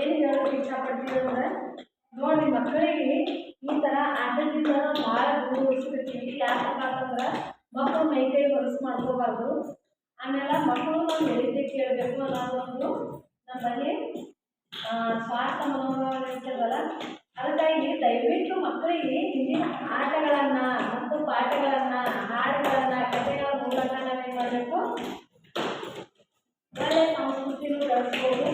ಏನು ಹೇಳಕ್ಕೆ ಇಷ್ಟಪಡ್ತೀವಿ ಅಂದ್ರೆ ನೋಡಿ ಮಕ್ಕಳಿಗೆ ಈ ಥರ ಆಟದಿಂದ ಭಾಳ ಉಳಿಸ್ಬೇಕು ಯಾಕಪ್ಪ ಅಂತಂದ್ರೆ ಮಕ್ಕಳು ಮೈ ಕೈ ಹೊಲಸು ಮಾಡ್ಕೋಬಾರ್ದು. ಆಮೇಲೆ ಮಕ್ಕಳು ನಾವು ಹೇಳಿದ್ದೆ ಕೇಳಬೇಕು ಅನ್ನೋದೊಂದು ನಮ್ಮಲ್ಲಿ ಸ್ವಾರ್ಥ ಮನೋಭಾವ ಇರ್ತದಲ್ಲ ಅದಕ್ಕಾಗಿ ದಯವಿಟ್ಟು ಮಕ್ಕಳಿಗೆ ಹಿಂದಿನ ಆಟಗಳನ್ನು ಮತ್ತು ಪಾಠಗಳನ್ನು, ಹಾಡುಗಳನ್ನು, ಕಥೆಗಳ ಮೂಲಕ ನಾವೇನು ಮಾಡಬೇಕು? ಒಳ್ಳೆಯ ಸಂಸ್ಕೃತಿನೂ ಬೆಳೆಸ್ಬೋದು.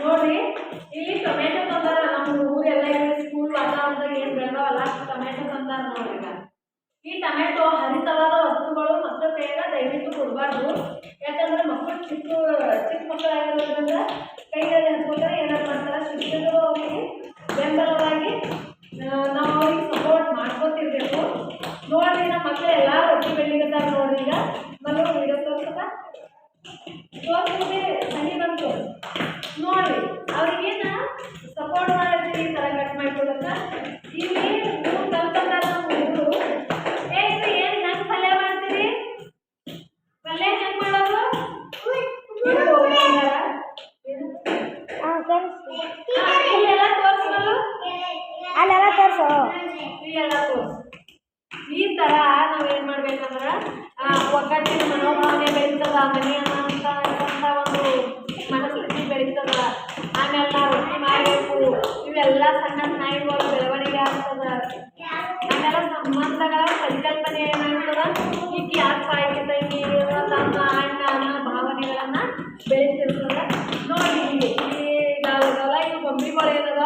ನೋಡ್ರಿ, ಇಲ್ಲಿ ಟೊಮೆಟೊ ತಂದಾರ ನಮ್ಮ ಊರೆಲ್ಲ ಸ್ಕೂಲ್ ವಾತಾವರಣದಾಗ ಏನು ಬೆಳೆದಾವಲ್ಲ ಟೊಮೆಟೊ ತಂದಾರ ನೋಡಿ ಈ ಟೊಮೆಟೊ ಹರಿತವಾದ ವಸ್ತುಗಳು ಮಕ್ಕಳ ಕೈಯಾಗ ದಯವಿಟ್ಟು ಕೊಡಬಾರ್ದು. ಯಾಕಂದ್ರೆ ಮಕ್ಕಳು ಚಿಕ್ಕ ಚಿಕ್ಕ ಮಕ್ಕಳಾಗಿರೋದ್ರಿಂದ ಕೈಯಲ್ಲಿ ಹಚ್ಕೊಂಡ್ರೆ ಏನಾರು ಮಾಡ್ತಾರೆ ಶಿಕ್ಷಕರು ಅವರಿಗೆ ಬೆಂಬಲವಾಗಿ ನಾವು ಅವ್ರಿಗೆ ಸಪೋರ್ಟ್ ಮಾಡ್ಕೊತಿರ್ಬೇಕು. ನೋಡಿ ನಮ್ಮ ಮಕ್ಕಳು ಎಲ್ಲ ರೊಟ್ಟಿ ಬೆಳಿಗತ್ತಾರ ನೋಡ್ರಿ ಈಗ. ತೋರ್ಸಕ್ಕ ತೋರ್ಸಿದ್ರೆ ಸರಿ ಬಂತು. ನೋಡಿ ಅವ್ರಿಗೇನ ಸಪೋರ್ಟ್ ಮಾಡಿದ್ರಿ ಈ ಥರ ಕಟ್ ಮಾಡ್ಕೊಡಕ್ಕ ಇಲ್ಲಿ ಮೂರು ಹುಡುಗರು. ಏನು ಹೆಂಗೆ ಪಲ್ಯ ಮಾಡ್ತೀರಿ? ಪಲ್ಯ ಹೆಂಗೆ ಮಾಡೋದು? ಇಲ್ಲೆಲ್ಲ ತೋರ್ಸಲು ಅಲ್ಲೆಲ್ಲ ತೋರಿಸು. ಇಲ್ಲೆಲ್ಲ ತೋರ್ಸು. ಈ ಥರ ನಾವೇನು ಮಾಡ್ಬೇಕಂದ್ರೆ ಒಗ್ಗಟ್ಟಿನ ಮನೋಭಾವನೆ ಬೆಳೀತದ ಮನೆ ಅನ್ನೋಂಥ ಅನ್ನೋಂಥ ಒಂದು ಮನಸ್ಥಿತಿ ಬೆಳೀತದ ಆಮೇಲೆ ನಾವು ರೊಟ್ಟಿ ಮಾಡಬೇಕು ಸಣ್ಣ ನಾಯಿಗಳ ಬೆಳವಣಿಗೆ ಆಗ್ತದ? ಆಮೇಲೆ ಸಂಬಂಧಗಳ ಪರಿಕಲ್ಪನೆ ಏನಾಗ್ತದ ಈಗ ಯಾಕೆ ಪಾಯ್ಕೆ ತಂಗಿ ತಮ್ಮ, ಅಣ್ಣ ಅನ್ನೋ ಭಾವನೆಗಳನ್ನು ಬೆಳೆಸಿರ್ತದ. ನೋಡಿ ಇಲ್ಲಿ ಗೊಂಬೆಗಳು ಏನದ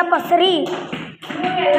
ಎಲ್ಲ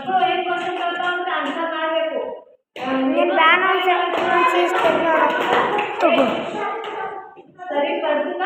ಮಕ್ಕಳು ಏನ್ ಕ್ವಶನ್ ಅಂತ ಆನ್ಸರ್ ಮಾಡ್ಬೇಕು. ಬ್ಯಾನ್ ಅನ್ಸ ತಗೋ.